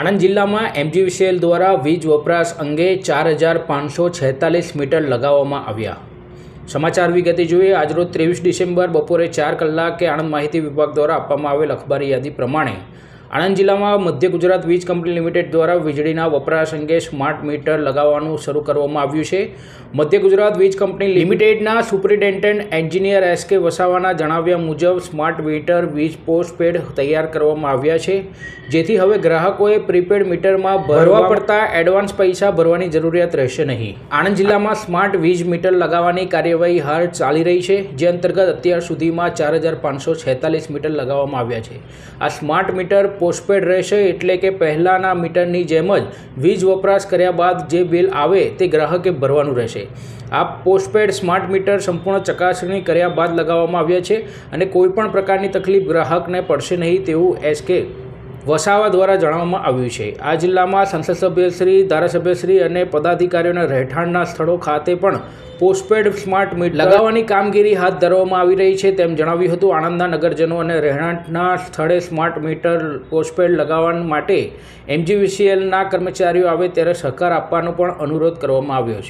આણંદ જિલ્લામાં એમજીવીસીએલ દ્વારા વીજ વપરાશ અંગે ચાર હજાર પાંચસો છેતાલીસ મીટર લગાવવામાં આવ્યા. સમાચાર વિગતે જોઈએ, આજરોજ ત્રેવીસ ડિસેમ્બર બપોરે ચાર કલાકે આણંદ માહિતી વિભાગ દ્વારા આપવામાં આવેલ અખબારી યાદી પ્રમાણે આણંદ જિલ્લામાં મધ્ય ગુજરાત વીજ કંપની લિમિટેડ દ્વારા વીજળીના વપરાશ અંગે સ્માર્ટ મીટર લગાવવાનું શરૂ કરવામાં આવ્યું છે. મધ્ય ગુજરાત વીજ કંપની લિમિટેડના સુપ્રિન્ટેન્ડન્ટ એન્જિનિયર એસ કે વસાવાના જણાવ્યા મુજબ સ્માર્ટ મીટર વીજ પોસ્ટપેડ તૈયાર કરવામાં આવ્યા છે. જેથી હવે ગ્રાહકોએ પ્રીપેડ મીટરમાં ભરવા પડતા એડવાન્સ પૈસા ભરવાની જરૂરિયાત રહેશે નહીં. આણંદ જિલ્લામાં સ્માર્ટ વીજ મીટર લગાવવાની કાર્યવાહી હાલ ચાલી રહી છે જે અંતર્ગત અત્યાર સુધીમાં ચાર હજાર પાંચસો છેતાલીસ મીટર લગાવવામાં આવ્યા છે. આ સ્માર્ટ મીટર પોસ્ટપેડ રહેશે એટલે કે પહેલાંના મીટરની જેમ જ વીજ વપરાશ કર્યા બાદ જે બિલ આવે તે ગ્રાહકે ભરવાનું રહેશે. આ પોસ્ટપેડ સ્માર્ટ મીટર સંપૂર્ણ ચકાસણી કર્યા બાદ લગાવવામાં આવ્યા છે અને કોઈપણ પ્રકારની તકલીફ ગ્રાહકને પડશે નહીં તેવું એસકે વસાવા દ્વારા જણાવવામાં આવ્યું છે. આ જિલ્લામાં સંસદ સભ્યશ્રી ધારાસભ્યશ્રી અને પદાધિકારીઓના રહેઠાણના સ્થળો ખાતે પણ પોસ્ટપેડ સ્માર્ટ મીટ લગાવવાની કામગીરી હાથ ધરવામાં આવી રહી છે તેમ જણાવ્યું હતું. આણંદના નગરજનો અને રહેણાંકના સ્થળે સ્માર્ટ મીટર પોસ્ટપેડ લગાવવા માટે એમજીવીસીએલના કર્મચારીઓ આવે ત્યારે સહકાર આપવાનો પણ અનુરોધ કરવામાં આવ્યો છે.